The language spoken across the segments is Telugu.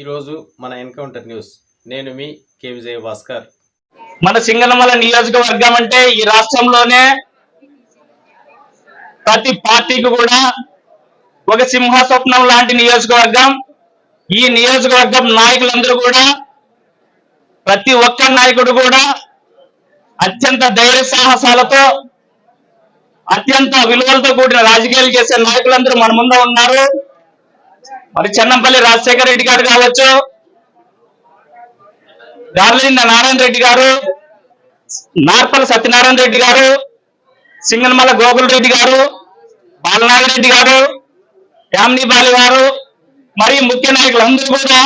ఈరోజు మన ఎన్కౌంటర్ న్యూస్. నేను మీ కే విజయ భాస్కర్ మన సింగనమల నియోజకవర్గం అంటే ఈ రాష్ట్రంలోనే ప్రతి పార్టీకి కూడా ఒక సింహ స్వప్నం లాంటి నియోజకవర్గం. ఈ నియోజకవర్గం నాయకులందరూ కూడా ప్రతి ఒక్క నాయకుడు కూడా అత్యంత ధైర్య సాహసాలతో అత్యంత విలువలతో కూడిన రాజకీయాలు చేసే నాయకులందరూ మన ముందు ఉన్నారు. మరి చెన్నంపల్లి రాజశేఖర రెడ్డి గారు కావచ్చు. దార్లింద నారాయణ రెడ్డి గారు నార్పల సత్యనారాయణ రెడ్డి గారు సింగనమల గోకుల్ రెడ్డి గారు బాలనాగరెడ్డి గారు యామిని బాలి గారు మరియు ముఖ్య నాయకులందరూ కూడా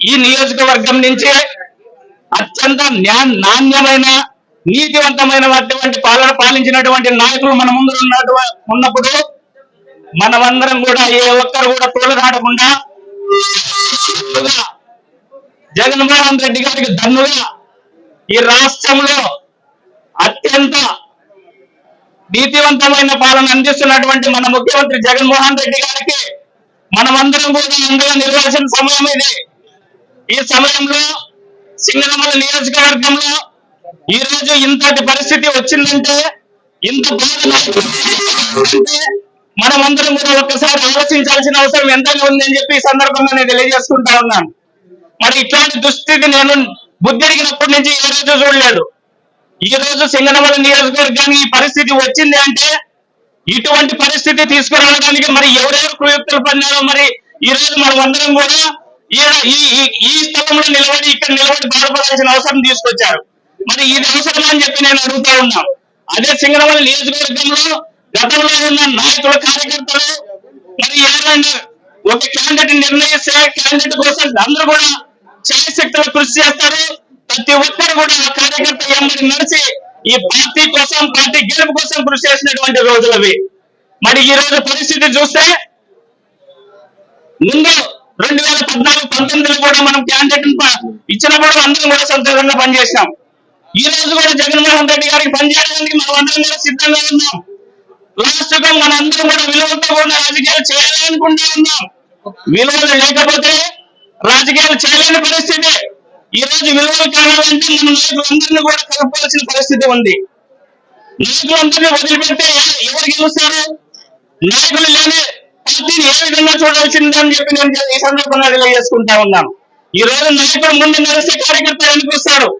ఈ నియోజకవర్గం నుంచి అత్యంత నాణ్యమైన నీతివంతమైనటువంటి పాలన పాలించినటువంటి నాయకులు మన ముందు ఉన్నటువంటి ఉన్నప్పుడు మనమందరం కూడా ఏ ఒక్కరు కూడా తోలనాడకుండా జగన్మోహన్ రెడ్డి గారికి దన్నుగా ఈ రాష్ట్రంలో అత్యంత నీతివంతమైన పాలన అందిస్తున్నటువంటి మన ముఖ్యమంత్రి జగన్మోహన్ రెడ్డి గారికి మనమందరం కూడా అండగా నిలవాల్సిన సమయం ఇది. ఈ సమయంలో సింగనమల నియోజకవర్గంలో ఈ రోజు ఇంతటి పరిస్థితి వచ్చిందంటే ఇంత బాధ అందరం మనమందరం కూడా ఒక్కసారి ఆలోచించాల్సిన అవసరం ఎంతగా ఉందని చెప్పి ఈ సందర్భంగా నేను తెలియజేసుకుంటా ఉన్నాను. మరి ఇట్లాంటి దుస్థితి నేను బుద్ధిడిగినప్పటి నుంచి ఏ రోజు చూడలేదు. ఈ రోజు సింగనమల నియోజకవర్గానికి ఈ పరిస్థితి వచ్చింది అంటే ఇటువంటి పరిస్థితి తీసుకురావడానికి మరి ఎవరెవరు కుయుక్తులు పడినారో మరి ఈ రోజు మనం అందరం కూడా ఈ- ఈ స్థలంలో నిలబడి ఇక్కడ నిలబడి బాధపడాల్సిన అవసరం తీసుకొచ్చారు. మరి ఇది అవసరం అని చెప్పి నేను అడుగుతా ఉన్నాం అదే సింగనమల నియోజకవర్గంలో గతంలో ఉన్న నాయకులు కార్యకర్తలు మరి ఏదైనా ఒక క్యాండిడేట్ నిర్ణయిస్తే క్యాండిడేట్ కోసం అందరూ కూడా శక్తులు కృషి చేస్తారు. ప్రతి ఒక్కరు కూడా ఆ కార్యకర్త ఏమని నడిచి ఈ పార్టీ కోసం పార్టీ గెలుపు కోసం కృషి చేసినటువంటి రోజులు అవి. మరి ఈ రోజు పరిస్థితి చూస్తే ముందు రెండు వేల పద్నాలుగు పంతొమ్మిదిలో కూడా మనం క్యాండిడేట్ ఇచ్చినప్పుడు అందరం కూడా సంతోషంగా పనిచేసాం ఈ రోజు కూడా జగన్మోహన్ రెడ్డి గారికి పనిచేయడానికి మనం అందరం కూడా సిద్ధంగా ఉన్నాం. లాస్ట్గా కూడా విలువలతో కూడా రాజకీయాలు చేయాలనుకుంటా ఉన్నాం. విలువలు లేకపోతే రాజకీయాలు చేయలేని పరిస్థితి. ఈ రోజు విలువలు కావాలంటే మన నాయకులందరినీ కూడా కలపాల్సిన పరిస్థితి ఉంది. నాయకులందరినీ వదిలిపెడితే ఎవరు గెలుస్తారు? నాయకులు లేని పార్టీని ఏ విధంగా చూడాల్సిందని చెప్పి నేను ఈ సందర్భంగా తెలియజేసుకుంటా ఉన్నాను ఈ రోజు నాయకులు ముందు నడిస్తే కార్యకర్త అనిపిస్తారు.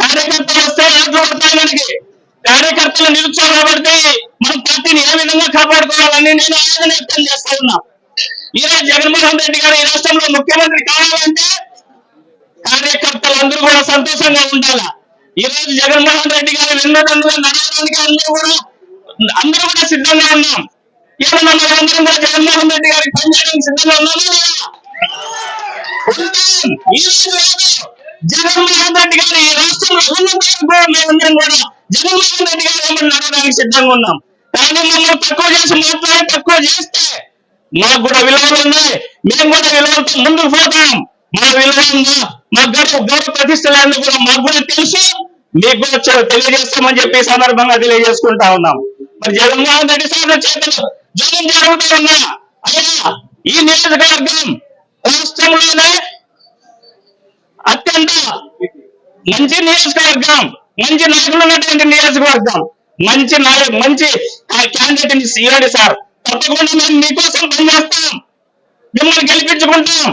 కార్యకర్తలు వస్తే ఓట్లు కార్యకర్తలు నిరుత్సాహపడితే మన పార్టీని ఏ విధంగా కాపాడుకోవాలని నేను ఆలోచన వ్యక్తం చేస్తా ఉన్నా. ఈరోజు జగన్మోహన్ రెడ్డి గారు ఈ రాష్ట్రంలో ముఖ్యమంత్రి కావాలంటే కార్యకర్తలందరూ కూడా సంతోషంగా ఉండాలా. ఈ రోజు జగన్మోహన్ రెడ్డి గారు వెన్నదండ్రులు నడవడానికి అందరూ కూడా అందరూ కూడా సిద్ధంగా ఉన్నాం. ఏమన్నా మనందరం కూడా జగన్మోహన్ రెడ్డి గారికి పనిచేయడానికి సిద్ధంగా ఉన్నాము లేదా? ఈ రోజు జగన్మోహన్ రెడ్డి గారు ఈ రాష్ట్రంలో ఉన్నంతవరకు కూడా జగన్మోహన్ రెడ్డి గారు వెంబడి నడవడానికి సిద్ధంగా ఉన్నాం. కానీ మమ్మల్ని తక్కువ చేసి మాట్లాడి తక్కువ చేస్తే మాకు కూడా విలువలు ఉన్నాయి. మేము కూడా విలువలతో ముందుకు పోతాం. మా విలువ ఉందా మా గౌరవ గౌరవ ప్రతిష్టలన్నీ కూడా మాకు కూడా తెలుసు. మీకు కూడా తెలియజేస్తామని చెప్పి సందర్భంగా తెలియజేసుకుంటా ఉన్నాం. మరి జగన్మోహన్ రెడ్డి సార్ చేతులు జగన్ జరుగుతూ ఉన్నా. అయ్యా ఈ నియోజకవర్గం రాష్ట్రంలోనే అత్యంత మంచి నియోజకవర్గం మంచి నాయకులు ఉన్నటువంటి నియోజకవర్గం మంచి నాయకు మంచి క్యాండిడేట్ని ఇవ్వండి సార్. తప్పకుండా మేము మీకోసం పనిచేస్తాం. మిమ్మల్ని గెలిపించుకుంటాం.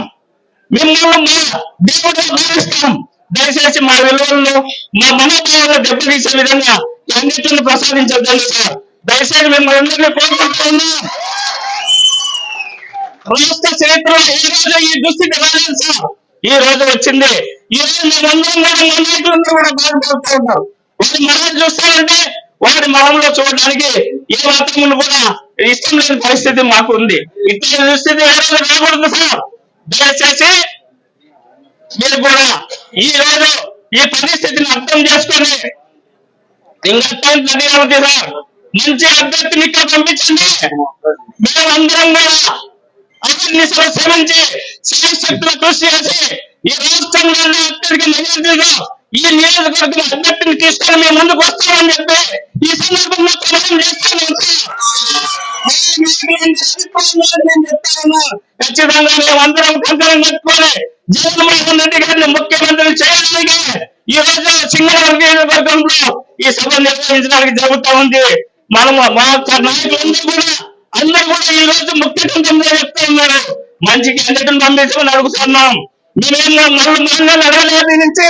మిమ్మల్ని మా దేవుడిగా భావిస్తాం. దయచేసి మా విలువలను మా మనోభావాలను దెబ్బతీసే విధంగా క్యాండిడేట్లను ప్రసాదించొద్దండి సార్. దయచేసి మిమ్మల్ని అందరినీ కోరుకుంటూ రాష్ట్ర చరిత్రలో ఈ రోజు ఈ దుస్థితి రాలేదు సార్. ఈ రోజు వచ్చింది. ఈ రోజు మేమందరం కూడా కూడా బాధపడుతూ ఉన్నారు వారి మొహం చూస్తారంటే వారి మొహంలో చూడడానికి ఏ మాత్రం కూడా ఇష్టం లేని పరిస్థితి మాకు ఉంది. ఇట్లాంటి దుస్థితి రాకూడదు సార్. దయచేసి మీరు కూడా ఈ రోజు ఈ పరిస్థితిని అర్థం చేసుకొని ఇంకా సార్. మంచి అభ్యర్థిని ఇక్కడ పంపించండి. మేమందరం కూడా అతన్ని శ్రమించి శాయశక్తుల కృషి చేసి ఈ రాష్ట్రంలో అత్యధిక మెజార్టీలో ఈ నియోజకవర్గం అభ్యర్థిని తీసుకొని మేము ముందుకు వస్తామని చెప్పి ఈ సందర్భంగా ప్రమాణం చేస్తాను. ఖచ్చితంగా మేమందరం కంకణం కట్టుకొని జగన్మోహన్ రెడ్డి గారిని ముఖ్యమంత్రి చేయడానికి ఈ రోజు నియోజకవర్గంలో ఈ సభ నిర్వహించడానికి ఉంది. మనము మా యొక్క నాయకులందరూ కూడా అందరూ కూడా ఈ రోజు ముఖ్య కంఠంలో చెప్తా ఉన్నారు. మంచి క్యాండిడేట్ పంపించమని అడుగుతున్నాం. మేమేమో నలుగు మండలం అడగలేదు నుంచి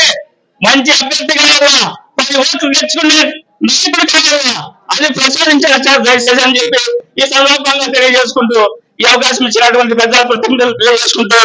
మంచి అభ్యర్థి కావాలా? పది ఓట్లు తెచ్చుకునే నాయకుడు కావాలా? అది ప్రసాదించారు సార్? దయచేసి అని చెప్పి ఈ సందర్భంగా తెలియజేసుకుంటూ ఈ అవకాశం ఇచ్చినటువంటి పెద్ద ప్రతినిధులు తెలియజేసుకుంటూ.